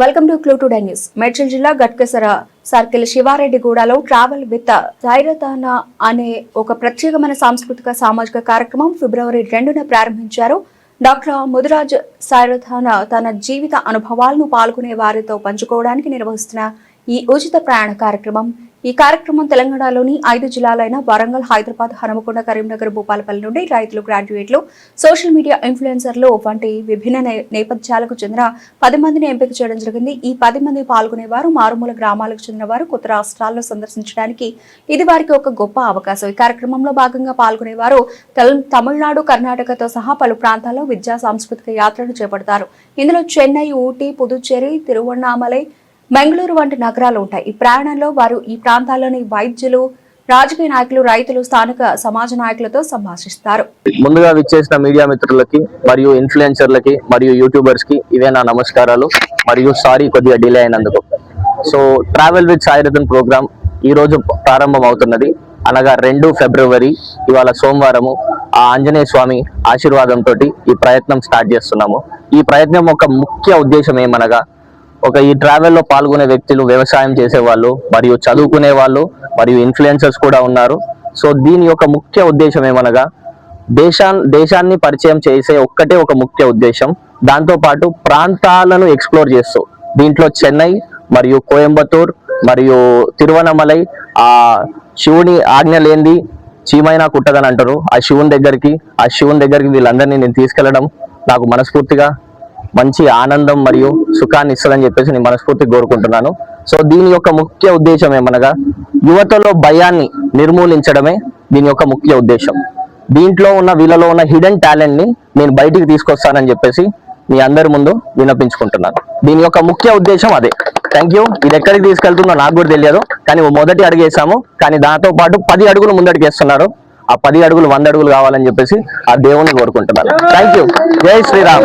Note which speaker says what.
Speaker 1: Welcome to clue today news. Medchal జిల్లా గట్కసర circle శివారెడ్డిగూడలో travel with సైరతానా అనే ఒక ప్రత్యేకమైన సాంస్కృతిక సామాజిక కార్యక్రమం ఫిబ్రవరి రెండున ప్రారంభించారు. డాక్టర్ ముదిరాజ్ సైరథానా తన జీవిత అనుభవాలను పాల్గొనే వారితో పంచుకోవడానికి నిర్వహిస్తున్న ఈ ఉచిత ప్రయాణ కార్యక్రమం ఈ కార్యక్రమం తెలంగాణలోని ఐదు జిల్లాలైన వరంగల్ హైదరాబాద్ హనుమకొండ కరీంనగర్ భూపాలపల్లి నుండి రైతులు గ్రాడ్యుయేట్లు సోషల్ మీడియా ఇన్ఫ్లుయెన్సర్లు వంటి విభిన్న నే- నేపథ్యాలకు చెందిన పది మందిని ఎంపిక చేయడం జరిగింది. ఈ పది మంది పాల్గొనేవారు మారుమూల గ్రామాలకు చెందిన వారు కొత్త రాష్ట్రాల్లో సందర్శించడానికి ఇది వారికి ఒక గొప్ప అవకాశం. ఈ కార్యక్రమంలో భాగంగా పాల్గొనేవారు తెల- తమిళనాడు కర్ణాటకతో సహా పలు ప్రాంతాల్లో విద్యా సాంస్కృతిక యాత్రలు చేపడతారు. ఇందులో చెన్నై ఊటీ పుదుచ్చేరి తిరువണ്ണామలై బెంగళూరు వంటి నగరాలు ఉంటాయి. ఈ ప్రయాణంలో వారు ఈ ప్రాంతాల్లోని వైద్యులు రాజకీయ నాయకులు రైతులు స్థానిక సమాజ నాయకులతో సంభాషిస్తారు.
Speaker 2: ముందుగా విచ్చేసిన మీడియా మిత్రులకి మరియు ఇన్ఫ్లుయెన్సర్లకి మరియు యూట్యూబర్స్కి ఇవే నా నమస్కారాలు. మరియు సారీ కొద్దిగా డిలే అయినందుకు. సో ట్రావెల్ విత్ సాయిరథన్ ప్రోగ్రామ్ ఈ రోజు ప్రారంభం అవుతున్నది అనగా రెండు ఫిబ్రవరి ఇవాళ సోమవారము. ఆ ఆంజనేయ స్వామి ఆశీర్వాదంతో ఈ ప్రయత్నం స్టార్ట్ చేస్తున్నాము. ఈ ప్రయత్నం ఒక ముఖ్య ఉద్దేశం ఏమనగా ఒక ఈ ట్రావెల్లో పాల్గొనే వ్యక్తులు వ్యవసాయం చేసే వాళ్ళు మరియు చదువుకునే వాళ్ళు మరియు ఇన్ఫ్లుయెన్సర్స్ కూడా ఉన్నారు. సో దీని యొక్క ముఖ్య ఉద్దేశం ఏమనగా దేశా దేశాన్ని పరిచయం చేసే ఒక్కటే ఒక ముఖ్య ఉద్దేశం. దాంతోపాటు ప్రాంతాలను ఎక్స్ప్లోర్ చేస్తూ దీంట్లో చెన్నై మరియు కోయంబత్తూర్ మరియు తిరువనమలై ఆ శివుని ఆజ్ఞ లేనిది చీమైనా కుట్టదని అంటారు. ఆ శివుని దగ్గరికి ఆ శివుని దగ్గరికి వీళ్ళందరినీ నేను తీసుకెళ్ళడం నాకు మనస్ఫూర్తిగా మంచి ఆనందం మరియు సుఖాన్ని ఇస్తుందని చెప్పేసి నేను మనస్ఫూర్తిగా కోరుకుంటున్నాను. సో దీని యొక్క ముఖ్య ఉద్దేశం ఏమనగా యువతలో భయాన్ని నిర్మూలించడమే దీని యొక్క ముఖ్య ఉద్దేశం. దీంట్లో ఉన్న వీళ్ళలో ఉన్న హిడెన్ టాలెంట్ని నేను బయటికి తీసుకొస్తానని చెప్పేసి మీ అందరి ముందు వినపించుకుంటున్నాను దీని యొక్క ముఖ్య ఉద్దేశం అదే. థ్యాంక్ యూ ఇది ఎక్కడికి తీసుకెళ్తుందో నాకు కూడా తెలియదు. కానీ మొదటి అడుగేసాము కానీ దాంతో పాటు పది అడుగులు ముందడికి వేస్తున్నారు. ఆ పది అడుగులు వంద అడుగులు కావాలని చెప్పేసి ఆ దేవుని కోరుకుంటున్నారు థ్యాంక్ యూ జై శ్రీరామ్.